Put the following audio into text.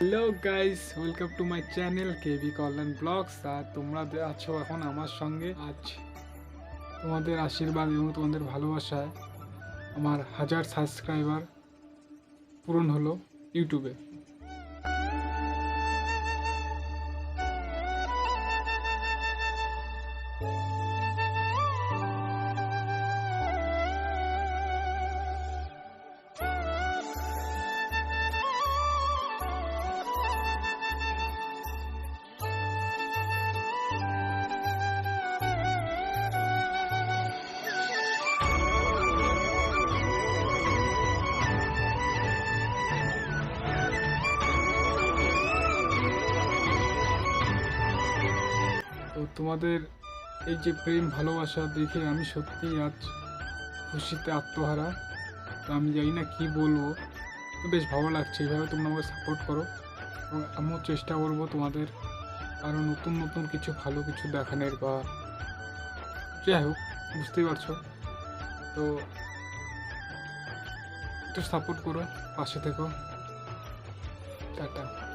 Hello guys welcome to my channel KB Kalyan blogs আর তোমরা আছো এখন আমার সঙ্গে। আজ তোমাদের আশীর্বাদ এবং তোমাদের ভালোবাসায় আমার হাজার সাবস্ক্রাইবার পূরণ হলো ইউটিউবে তো তোমাদের এই যে প্রেম, ভালোবাসা দেখে আমি সত্যিই আজ খুশিতে আত্মহারা। তো আমি জানি না কী বলব। তো বেশ ভালো লাগছে, এইভাবে তোমরা আমাকে সাপোর্ট করো। এবং আমিও চেষ্টা করব তোমাদের আরও নতুন নতুন কিছু, ভালো কিছু দেখানোর বা যাই হোক, বুঝতেই পারছ। তো একটু সাপোর্ট করো, পাশে থেকো। টাটা।